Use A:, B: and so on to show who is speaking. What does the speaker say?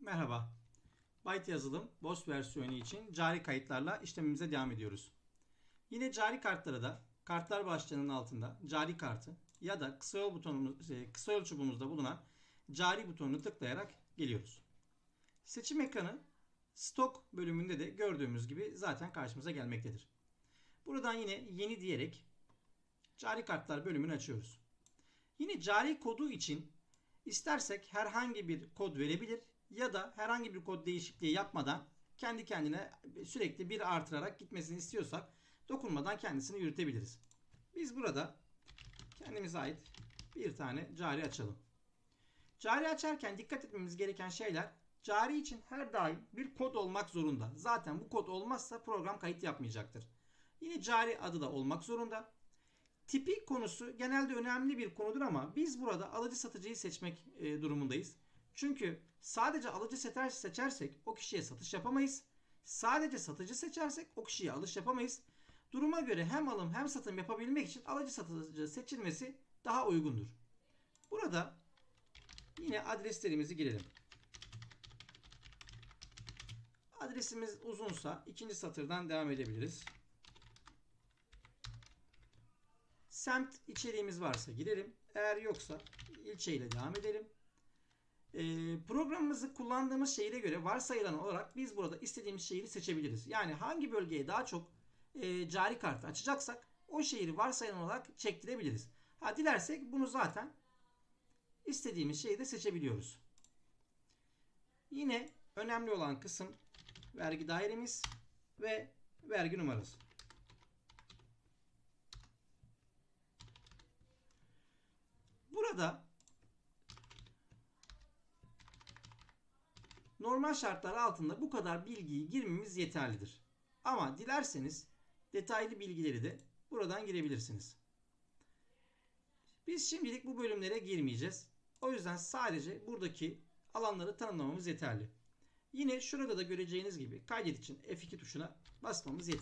A: Merhaba. Byte yazılım BOS versiyonu için cari kayıtlarla işlemimize devam ediyoruz. Yine cari kartlara da kartlar başlığının altında cari kartı ya da kısa yol butonumuz, e, kısa yol çubuğumuzda bulunan cari butonunu tıklayarak geliyoruz. Seçim ekranı stok bölümünde de gördüğümüz gibi zaten karşımıza gelmektedir. Buradan yine yeni diyerek cari kartlar bölümünü açıyoruz. Yine cari kodu için istersek herhangi bir kod verebilir ya da herhangi bir kod değişikliği yapmadan kendi kendine sürekli bir artırarak gitmesini istiyorsak dokunmadan kendisini yürütebiliriz. Biz burada kendimize ait bir tane cari açalım. Cari açarken dikkat etmemiz gereken şeyler cari için her daim bir kod olmak zorunda. Zaten bu kod olmazsa program kayıt yapmayacaktır. Yine cari adı da olmak zorunda. Tipi konusu genelde önemli bir konudur ama biz burada alıcı satıcıyı seçmek e, durumundayız. Çünkü sadece alıcı seçer, seçersek o kişiye satış yapamayız. Sadece satıcı seçersek o kişiye alış yapamayız. Duruma göre hem alım hem satım yapabilmek için alıcı satıcı seçilmesi daha uygundur. Burada yine adreslerimizi girelim. Adresimiz uzunsa ikinci satırdan devam edebiliriz. Semt içeriğimiz varsa girelim. Eğer yoksa ilçeyle devam edelim. Ee, programımızı kullandığımız şehire göre varsayılan olarak biz burada istediğimiz şehri seçebiliriz. Yani hangi bölgeye daha çok e, cari kartı açacaksak o şehri varsayılan olarak çektirebiliriz. Ha dilersek bunu zaten istediğimiz şeyi de seçebiliyoruz. Yine önemli olan kısım vergi dairemiz ve vergi numarası. Burada normal şartlar altında bu kadar bilgiyi girmemiz yeterlidir. Ama dilerseniz detaylı bilgileri de buradan girebilirsiniz. Biz şimdilik bu bölümlere girmeyeceğiz. O yüzden sadece buradaki alanları tanımlamamız yeterli. Yine şurada da göreceğiniz gibi kaydet için F2 tuşuna basmamız yeterli.